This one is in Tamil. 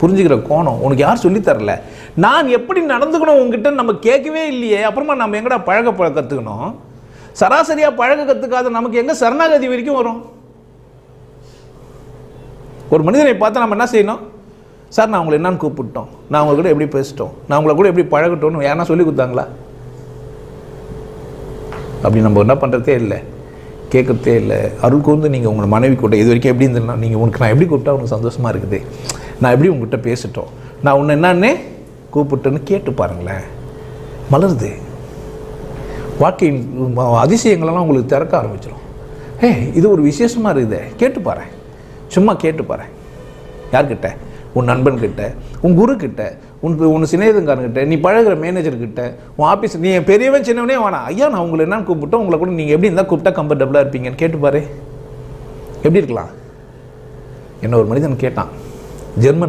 புரிஞ்சுக்கிற கோணம். உனக்கு யார் சொல்லித்தரல நான் எப்படி நடந்துக்கணும் உங்ககிட்ட நம்ம கேட்கவே இல்லையே. அப்புறமா நம்ம எங்கடா பழக பழக கற்றுக்கணும் சராசரியாக பழக கற்றுக்காத நமக்கு எங்கே சரணாகதி வரைக்கும் வரும்? ஒரு மனிதனை பார்த்து நம்ம என்ன செய்யணும்? சார் நான் உங்களை என்னன்னு கூப்பிட்டோம். நான் உங்களை கூட எப்படி பேசிட்டோம்? நான் உங்களை கூட எப்படி பழகட்டோம்னு யாரா சொல்லி கொடுத்தாங்களா? அப்படி நம்ம என்ன பண்ணுறதே இல்லை. கேட்குறதே இல்லை. அருள் கூர்ந்து நீங்கள் உங்கள் மனைவி கூட்ட இது வரைக்கும் எப்படி இருந்தேன்னா நீங்கள் உனக்கு நான் எப்படி கூப்பிட்டா உனக்கு சந்தோஷமாக இருக்குது? நான் எப்படி உங்ககிட்ட பேசிட்டோம்? நான் உன்னை என்னன்னே கூப்பிட்டேன்னு கேட்டு பாருங்களேன். மலருது. வாழ்க்கையின் அதிசயங்களெல்லாம் உங்களுக்கு திறக்க ஆரம்பிச்சிடும் ஏ இது ஒரு விசேஷமாக இருக்குதே. கேட்டு பாரு. சும்மா கேட்டு பாரு. யார்கிட்ட? உன் நண்பன்கிட்ட உன் குருக்கிட்ட உன் உன் சிநேகிதங்காரங்கிட்ட நீ பழகுற மேனேஜர்கிட்ட உன் ஆஃபீஸ் நீ பெரியவன் சின்னவனே வேணாம் ஐயா நான் உங்களை என்னன்னு கூப்பிட்டோம். உங்களை கூட நீங்கள் எப்படி இருந்தால் கூப்பிட்டா கம்ஃபர்டபுளாக இருப்பீங்கன்னு கேட்டு பாரு. எப்படி இருக்கலாம்? என்ன ஒரு மனிதன் கேட்டான். Y en